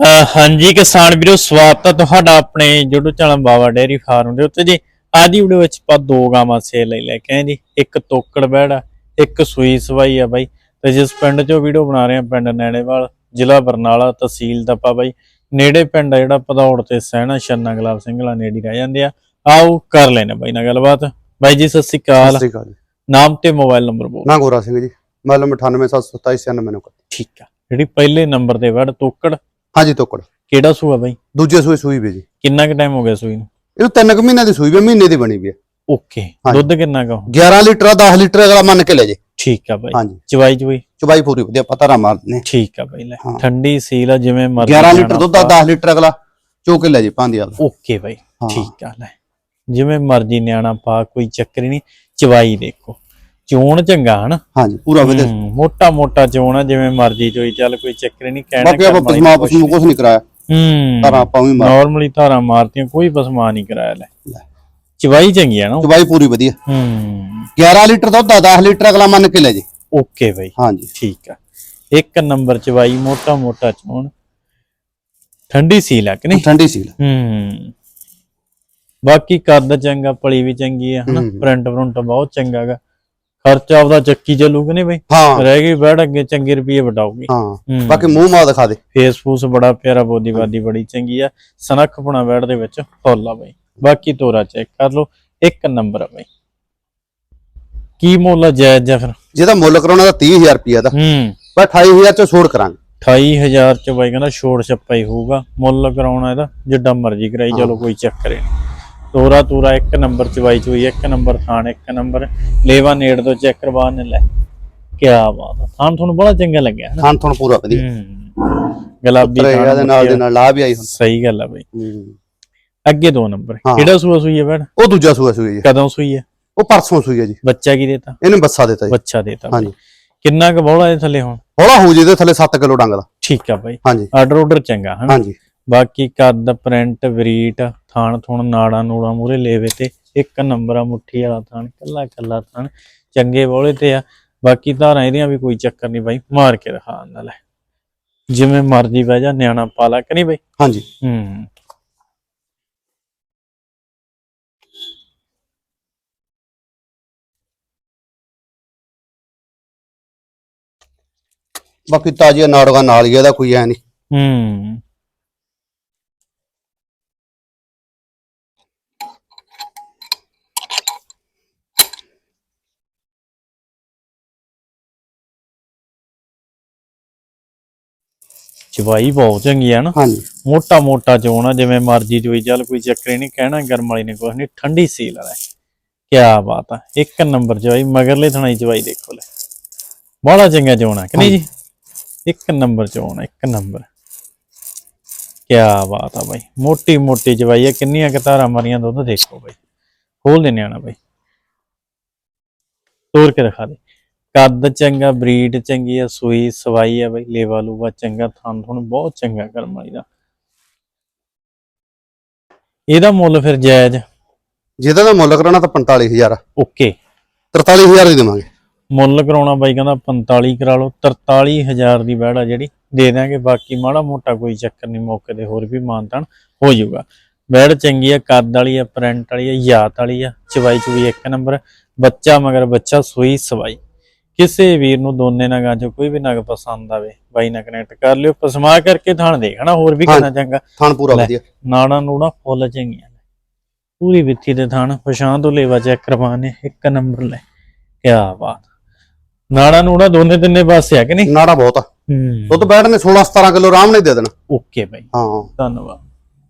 ਹਾਂਜੀ ਕਿਸਾਨ ਵੀਰੋ ਸਵਾਗਤ ਹੈ ਤੁਹਾਡਾ ਆਪਣੇ YouTube channel Bawa dairy farm ਦੇ ਉੱਤੇ ਜੀ। ਅੱਜ ਦੀ ਵੀਡੀਓ ਵਿੱਚ ਆਪਾਂ ਦੋ ਗਾਵਾਂ ਸੇਲ ਲਈ ਲੈ ਕੇ ਆਏ ਜੀ। ਇੱਕ ਤੋਕੜ ਬੈੜਾ ਇੱਕ ਸੂਈ ਸਵਾਈ ਆ ਬਾਈ। ਤੇ ਜਿਸ ਪਿੰਡ 'ਚੋਂ ਵੀਡੀਓ ਬਣਾ ਰਹੇ ਆ ਪਿੰਡ ਨੈਣੇਵਾਲ ਜ਼ਿਲ੍ਹਾ ਬਰਨਾਲਾ ਤਹਿਸੀਲ ਦਪਾ ਬਾਈ। ਨੇੜੇ ਪਿੰਡ ਆ ਜਿਹੜਾ ਪਧੌੜ ਤੇ ਸਹਿਣਾ ਛੰਨਾ ਗੁਲਾਬ ਸਿੰਘਲਾ ਨੇੜੇ ਰਹਿ ਜਾਂਦੇ ਆ। ਆਓ ਕਰ ਲੈਣੇ ਬਾਈ ਨਾਲ ਗੱਲਬਾਤ। ਬਾਈ ਜੀ ਸਤਿ ਸ਼੍ਰੀ ਸਤਿ ਅਕਾਲ ਸ਼੍ਰੀ ਅਕਾਲ ਜੀ। ਨਾਮ ਤੇ ਮੋਬਾਈਲ ਨੰਬਰ ਬੋਲ। ਮੈਂ ਗੋਰਾ ਸਿੰਘ ਜੀ। ਮਤਲਬ 98727969 ਠੀਕ ਆ। ਜਿਹੜੀ ਪਹਿਲੇ ਨੰਬਰ ਤੇ ਵੜ ਤੋਕੜ ਹਾਂਜੀ ਤੋਕੜ। ਕਿਹੜਾ ਸੂਆ ਬਾਈ? ਦੂਜੇ ਸੂਏ ਸੂਈ ਵੀ ਜੀ। ਕਿੰਨਾ ਕੁ ਟਾਈਮ ਹੋ ਗਿਆ ਸੂਈ ਨੂੰ? ਇਹਨੂੰ ਤਿੰਨ ਕੁ ਮਹੀਨਿਆਂ ਦੀ ਸੂਈ ਵੀ ਮਹੀਨੇ ਦੀ ਬਣੀ ਵੀ ਹੈ ਓਕੇ। ਦੁੱਧ ਕਿੰਨਾ ਕਾ 11 ਲੀਟਰ 10 ਲੀਟਰ ਅਗਲਾ ਮੰਨ ਕੇ ਲੈ ਜੇ। ਠੀਕ ਆ ਬਾਈ। ਹਾਂਜੀ। ਚਵਾਈ ਚਵਾਈ? ਚੁਬਾਈ ਪੂਰੀ ਵਧੀਆ ਪਤਾ ਰਾ ਮਾਰਨੇ। ਠੀਕ ਆ ਬਾਈ ਲੈ। ਠੰਡੀ ਸੀਲ ਆ ਜਿਵੇਂ ਮਰਜ਼ੀ 11 ਜਾਣਾ ਲੀਟਰ ਦੁੱਧ ਆ 10 ਲੀਟਰ ਅਗਲਾ ਚੋ ਕੇ ਲੈ ਜੇ ਪਾਂਦੀ ਆ ਓਕੇ ਬਾਈ। ਠੀਕ ਆ ਲੈ। ਜਿਵੇਂ ਮਰਜ਼ੀ ਨਿਆਣਾ ਪਾ ਕੋਈ ਚੱਕਰ ਨਹੀਂ। ਚਵਾਈ ਦੇਖੋ। ਚੋਣ ਚੰਗਾ ਹਨ? ਹਾਂਜੀ ਪੂਰਾ ਵਧੀਆ। ਮੋਟਾ ਮੋਟਾ ਚੋਣ ਆ ਜਿਵੇਂ ਮਰਜ਼ੀ ਚੋਈ ਚੱਲ ਕੋਈ ਚੱਕਰ ਨਹੀਂ ਕਹਿਣਾ ਬਾਕੀ ਆਪਾਂ ਪਸਮਾ ਪਸਮੂ ਕੁਝ ਨਹੀਂ। ਕਰਾਇਆ। ਹੂੰ ਆਪਾਂ ਵੀ ਮਾਰ ਨਾਰਮਲੀ ਧਾਰਾਂ ਮਾਰਤੀਆਂ ਕੋਈ ਪਸਮਾ ਨਹੀਂ ਕਰਾਇਆ ਲੈ। ਚਵਾਈ ਚੰਗੀ ਆ ਨਾ ਚੁਬਾਈ ਪੂਰੀ ਵਧੀਆ। ਹੂੰ। 11 ਲੀਟਰ ਦੁੱਧ ਆ 10 ਲੀਟਰ ਅਗਲਾ ਮੰਨ ਕੇ ਲੈ ਜੇ। Okay bye. ਹਾਂਜੀ। ਠੀਕ ਆ। ਇੱਕ ਨੰਬਰ ਚਵਾਈ ਮੋਟਾ ਮੋਟਾ ਚੋਣ। ਠੰਡੀ ਸੀਲ ਆ ਕਿ ਨਹੀਂ? ਠੰਡੀ ਸੀਲ। ਹੂੰ। ਬਾਕੀ ਕੱਦ ਚੰਗਾ ਪਲੀ ਵੀ ਚੰਗੀ ਆ ਹਨਾ। ਪ੍ਰਿੰਟ ਪ੍ਰਿੰਟ ਬਹੁਤ ਚੰਗਾ ਹੈਗਾ ਖਰਚਾ ਆਪਦਾ ਚੱਕੀ ਚੱਲੂ ਕਿ ਨਹੀਂ ਬਈ? ਹਾਂ। ਰਹਿ ਗਈ ਬੈਠ ਅੱਗੇ ਚੰਗੇ ਰੁਪਏ ਵਟਾਉਗੀ। ਹਾਂ ਬਾਕੀ ਮੂੰਹ ਮਾ ਦਿਖਾ ਦੇ। ਫੇਸ ਫੂਸ ਬੜਾ ਪਿਆਰਾ ਬੋਦੀ ਬਾਦੀ ਬੜੀ ਚੰਗੀ ਆ। ਸਨਖ ਪੁਣਾ ਬੈਠ ਦੇ ਵਿੱਚ ਫੁੱਲ ਆ ਬਈ। ਬਾਕੀ ਤੋਰਾ ਚੈੱਕ ਕਰ ਲਓ ਇੱਕ ਨੰਬਰ ਆ ਬਈ। ਕੀ ਮੁੱਲ ਆ ਜਾਇਜ਼ ਜਾਂ ਫਿਰ ਜਿਹਦਾ ਮੁੱਲ ਕਰਾਉਣਾ ਤਾਂ 30000 ਰੁਪਿਆ ਦਾ। ਹੂੰ। ਪਰ 28000 ਚ ਛੋੜ ਕਰਾਂਗੇ। 28000 ਚ ਬਾਈ ਕਹਿੰਦਾ ਛੋੜ ਛੱਪਾ ਹੀ ਹੋਊਗਾ। ਮੁੱਲ ਕਰਾਉਣਾ ਇਹਦਾ ਜਿੱਡਾ ਮਰਜ਼ੀ ਕਰਾਈ ਚਲੋ ਕੋਈ ਚੱਕਰ ਨਹੀਂ ਤੋਰਾ ਤੂਰਾ ਇੱਕ ਨੰਬਰ ਚ ਬਾਈ ਚੋਈ ਇੱਕ ਨੰਬਰ ਥਾਣ ਇੱਕ ਨੰਬਰ ਲੇਵਾ ਨੇੜ ਤੋਂ ਚੈੱਕ ਕਰਵਾ ਨੇ ਲੈ। ਕੀ ਬਾਤ ਆ ਥਾਣ ਤੁਹਾਨੂੰ ਬੜਾ ਚੰਗਾ ਲੱਗਿਆ ਹੈ ਨਾ ਥਾਂ ਤੁਹਾਨੂੰ ਪੂਰਾ ਵਧੀਆ। ਹੂੰ ਗੁਲਾਬੀ ਥਾਣ ਦੇ ਨਾਲ ਦੇ ਨਾਲ ਲਾ ਵੀ ਆਈ ਹੁਣ। ਸਹੀ ਗੱਲ ਆ ਬਾਈ। ਅੱਗੇ ਦੋ ਨੰਬਰ ਹਾਂ। ਕਿਹੜਾ ਸੂਆ ਸੂਈ ਹੈ ਭੈਣ? ਉਹ ਦੂਜਾ ਸੂਆ ਸੂਈ ਹੈ ਕਦੋਂ ਸੂਈ ਹੈ ਉਹ ਪਰਸੋਂ ਸੂਈ ਹੈ ਜੀ। ਬੱਚਾ ਕੀ ਦੇਤਾ? ਇਹਨੇ ਬੱਸਾ ਦਿੱਤਾ ਜੀ। ਬੱਚਾ ਦੇਤਾ ਬਾਈ। ਹਾਂਜੀ। ਕਿੰਨਾ ਕੁ ਬੋਲਾ ਇਹ ਥੱਲੇ ਹੁਣ? ਹੌਲਾ ਹੋ ਜੇ ਦੇ ਥੱਲੇ 7 ਕਿਲੋ ਡੰਗ ਦਾ। ਠੀਕ ਆ ਬਾਈ। ਹਾਂਜੀ। ਆਰਡਰ ਆਰਡਰ ਚੰਗਾ ਹਨਾ? ਹਾਂਜੀ। ਬਾਕੀ ਕੱਦ ਪ੍ਰਿੰਟ ਵਰੀਟ ਥਾਣ ਥੁਣ ਨਾੜਾ ਨੂੜਾ ਮੂਰੇ ਲੇਵੇ ਤੇ ਇੱਕ ਨੰਬਰ ਆ ਮੁੱਠੀ ਵਾਲਾ ਥਾਣ ਕੱਲਾ ਕੱਲਾ ਥਾਣ ਚੰਗੇ ਬੋਲੇ ਤੇ ਆ। ਬਾਕੀ ਧਾਰਾਂ ਇਹਦੀਆਂ ਵੀ ਕੋਈ ਚੱਕਰ ਨਹੀਂ ਬਾਈ ਮਾਰ ਕੇ ਦਿਖਾ ਆਂਦਾ ਲੈ। ਜਿਵੇਂ ਮਰਜ਼ੀ ਬਹਿ ਜਾ ਨਿਆਣਾ ਪਾਲਾ ਕਿ ਨਹੀਂ ਬਾਈ? ਹਾਂਜੀ। ਹੂੰ। ਬਾਕੀ ਤਾਜ਼ੀਆਂ ਨਾੜਗਾ ਨਾਲ ਹੀ ਇਹਦਾ ਕੋਈ ਐ ਨਹੀਂ। ਹੂੰ। ਚਵਾਈ ਬਹੁਤ ਚੰਗੀ ਆ ਨਾ। ਹਾਂਜੀ। ਮੋਟਾ ਮੋਟਾ ਚੋਣਾ ਜਿਵੇਂ ਮਰਜ਼ੀ ਚੋਈ ਚੱਲ ਕੋਈ ਚੱਕਰ ਨਹੀਂ ਕਹਿਣਾ ਗਰਮ ਵਾਲੀ ਨੇ ਕੁਛ ਨਹੀਂ ਠੰਡੀ ਸੀਲ ਵਾਲਾ ਕੀ ਬਾਤ ਆ ਇੱਕ ਨੰਬਰ ਚਵਾਈ ਮਗਰਲੇ ਥਣਾਈ ਚਵਾਈ ਦੇਖੋ ਲੈ। ਬੜਾ ਚੰਗਾ ਚੋਣਾ ਕਿ ਨਹੀਂ ਜੀ? ਇੱਕ ਨੰਬਰ ਚੋਣਾ ਇੱਕ ਨੰਬਰ। ਕੀ ਬਾਤ ਆ ਬਾਈ ਮੋਟੀ ਮੋਟੀ ਚਵਾਈ ਆ ਕਿੰਨੀਆਂ ਕਤਾਰਾਂ ਮਾਰੀਆਂ ਦੁੱਧ ਦੇਖੋ ਬਾਈ। ਖੋਲ ਦੇ ਨਿਆਣਾ ਬਾਈ। ਤੋੜ ਕੇ ਦਿਖਾ ਦੇ। ਕੱਦ ਚੰਗਾ ਬਰੀਡ ਚੰਗੀ ਆ ਸੂਈ ਸਵਾਈ ਆ ਬਈ ਲੇਵਾ ਲੂਵਾ ਚੰਗਾ ਥਣ ਥਣ ਬਹੁਤ ਚੰਗਾ ਕਰਮ ਵਾਲੀ ਦਾ ਇਹਦਾ ਮੁੱਲ ਫਿਰ ਜਾਇਜ਼? ਜਿਹਦਾ ਦਾ ਮੁੱਲ ਕਰਾਉਣਾ ਤਾਂ 45000 ਆ। ਓਕੇ। 43000 ਦੀ ਦੇਵਾਂਗੇ। ਮੁੱਲ ਕਰਾਉਣਾ ਬਾਈ ਕਹਿੰਦਾ 45 ਕਰਾ ਲਓ 43000 ਦੀ ਬੈੜ ਆ ਜਿਹੜੀ ਦੇ ਦਾਂਗੇ ਬਾਕੀ ਮਾੜਾ ਮੋਟਾ ਕੋਈ ਚੱਕਰ ਨਹੀਂ ਮੌਕੇ ਤੇ ਹੋਰ ਵੀ ਮਾਨਤਾਨ ਹੋ ਜਾਊਗਾ। ਬੈੜ ਚੰਗੀ ਆ ਕੱਦ ਵਾਲੀ ਆ ਪ੍ਰਿੰਟ ਵਾਲੀ ਆ ਯਾਤ ਵਾਲੀ ਆ ਚਵਾਈ ਚੁਈ ਇੱਕ ਨੰਬਰ ਬੱਚਾ ਮਗਰ ਬੱਚਾ ਸੂਈ ਸਵਾਈ। ਕਿਸੇ ਵੀਰ ਨੂੰ ਦੋਨੇ ਨਗਾਂ ਚੋਂ ਕੋਈ ਵੀ ਨਗ ਪਸੰਦ ਆਵੇ ਬਾਈ ਨਾਲ ਕਨੈਕਟ ਕਰ ਲਿਓ ਪਸਮਾ ਕਰਕੇ ਥਾਣ ਦੇਖਣਾ ਹੋਰ ਵੀ ਕਿੰਨਾ ਚੰਗਾ। ਥਣ ਪੂਰਾ। ਵਧੀਆ। ਨਾੜਾ ਨੂੜਾ ਫੁੱਲ ਚੰਗੀਆਂ ਨੇ। ਪੂਰੀ ਵਿੱਥੀ ਦੇ ਥਾਣ ਪਛਾਣ ਤੋਂ ਲੇਵਾ ਚੈੱਕ ਕਰਵਾਣੇ ਇੱਕ ਨੰਬਰ ਲੈ ਕਿਆ ਬਾਤ। ਨਾੜਾ ਨੂੜਾ ਦੋਨੇ ਤਿੰਨੇ ਪਾਸੇ ਆ ਕਿ ਨਹੀਂ? ਨਾੜਾ ਬਹੁਤ ਆ। ਹੂੰ। ਦੁੱਧ ਬੈਠ ਨੇ 16 17 ਕਿਲੋ ਆਰਾਮ ਨਾਲ ਦੇ ਦੇਣਾ। Okay bye. ਹਾਂ। ਧੰਨਵਾਦ।